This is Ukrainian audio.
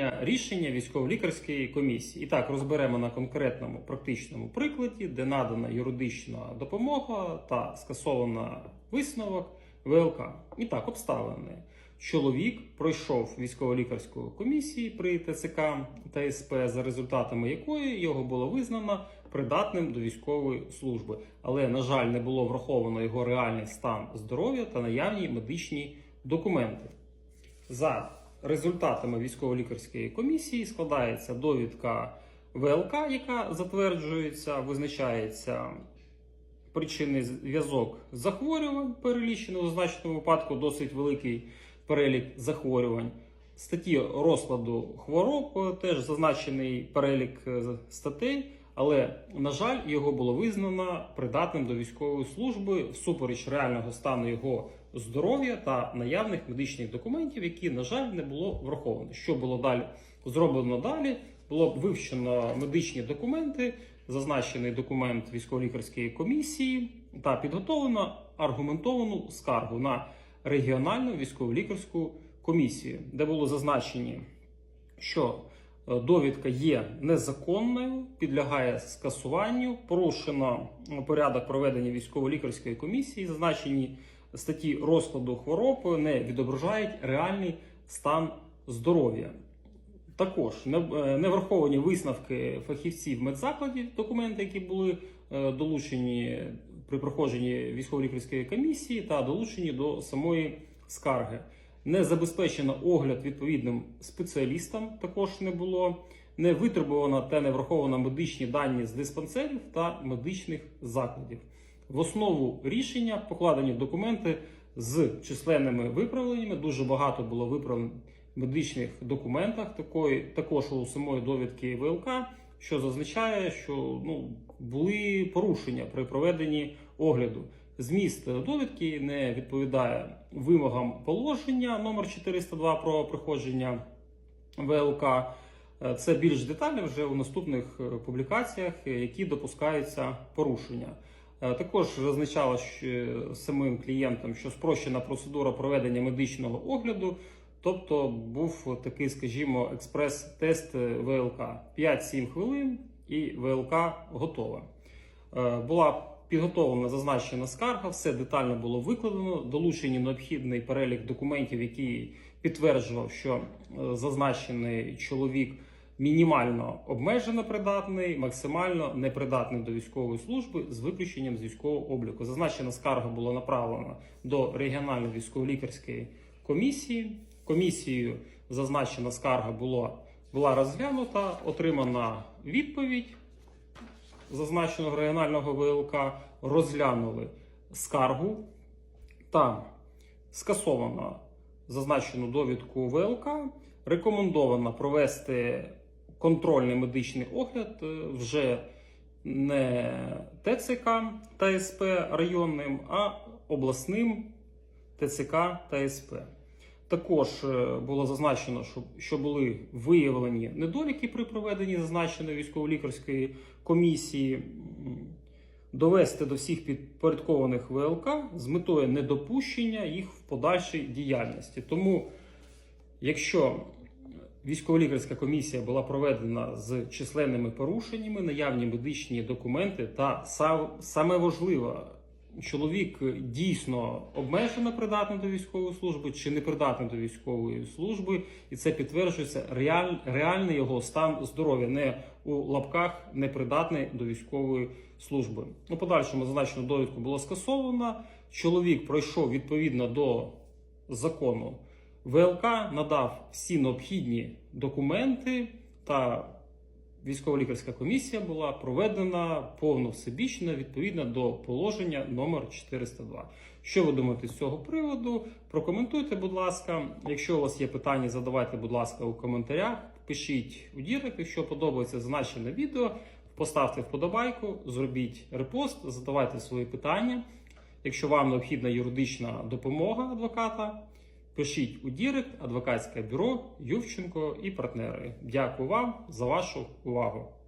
оскарження рішення військово-лікарської комісії. І так розберемо на конкретному практичному прикладі, де надана юридична допомога та скасована висновок ВЛК. І так, обставини. Чоловік пройшов військово-лікарську комісію при ТЦК та СП, за результатами якої його було визнано придатним до військової служби. Але, на жаль, не було враховано його реальний стан здоров'я та наявні медичні документи. За результатами військово-лікарської комісії складається довідка ВЛК, яка затверджується, визначається причинний зв'язок захворювань, перелічено у зазначеному випадку досить великий перелік захворювань. Статті розкладу хвороб е, теж зазначений перелік е, статей, але, на жаль, його було визнано придатним до військової служби всупереч реального стану його здоров'я та наявних медичних документів, які, на жаль, не було враховано. Що було далі зроблено далі? Було б вивчено медичні документи, зазначений документ військово-лікарської комісії та підготовлено аргументовану скаргу на регіональну військово-лікарську комісію, де було зазначені, що е, довідка є незаконною, підлягає скасуванню, порушено порядок проведення військово-лікарської комісії, зазначені статті розкладу хвороб не відображають реальний стан здоров'я. Також не, е, враховані висновки фахівців медзакладів, документи, які були е, долучені при проходженні військово-лікарської комісії та долучені до самої скарги. Не забезпечено огляд відповідним спеціалістам, також не було. Не витребувано та не враховано медичні дані з диспансерів та медичних закладів. В основу рішення покладені документи з численними виправленнями. Дуже багато було виправлень в медичних документах, такої, також у самої довідки ВЛК, що зазначає, що ну, були порушення при проведенні огляду. Зміст довідки не відповідає вимогам положення номер 402 про проходження ВЛК. Це більш детально вже у наступних е, публікаціях, е, які допускаються порушення. Е, Також зазначало що самим клієнтам, що спрощена процедура проведення медичного огляду, тобто був такий, скажімо, експрес-тест ВЛК 5-7 хвилин, і ВЛК готова. Е, Була підготовлена зазначена скарга, все детально було викладено, долучені необхідний перелік документів, який підтверджував, що е, зазначений чоловік мінімально обмежено придатний, максимально непридатний до військової служби з виключенням з військового обліку. Зазначена скарга була направлена до регіональної військово-лікарської комісії. Комісією зазначена скарга була, була розглянута, отримана відповідь зазначеного регіонального ВЛК, розглянули скаргу та скасовано зазначену довідку ВЛК. Рекомендовано провести контрольний медичний огляд е, вже не ТЦК та СП районним, а обласним ТЦК та СП. Також е, було зазначено, що, що були виявлені недоліки при проведенні зазначеної військово-лікарської комісії, довести до всіх підпорядкованих ВЛК з метою недопущення їх в подальшій діяльності. Тому, якщо військово-лікарська комісія була проведена з численними порушеннями, наявні медичні документи та саме важливе, чоловік дійсно обмежено придатний до військової служби чи не придатний до військової служби, і це підтверджується реаль, реальний його стан здоров'я, не у лапках непридатний до військової служби. У подальшому зазначену довідку було скасовано. Чоловік пройшов відповідно до закону. ВЛК надав всі необхідні документи та військово-лікарська комісія була проведена повно всебічно відповідно до положення номер 402. Що ви думаєте з цього приводу? Прокоментуйте, будь ласка. Якщо у вас є питання, задавайте, будь ласка, у коментарях. Пишіть у дірек, якщо подобається зазначене відео. Поставте вподобайку, зробіть репост, задавайте свої питання. Якщо вам необхідна юридична допомога адвоката, пишіть у Дірект, адвокатське бюро Ювченко і партнери. Дякую вам за вашу увагу.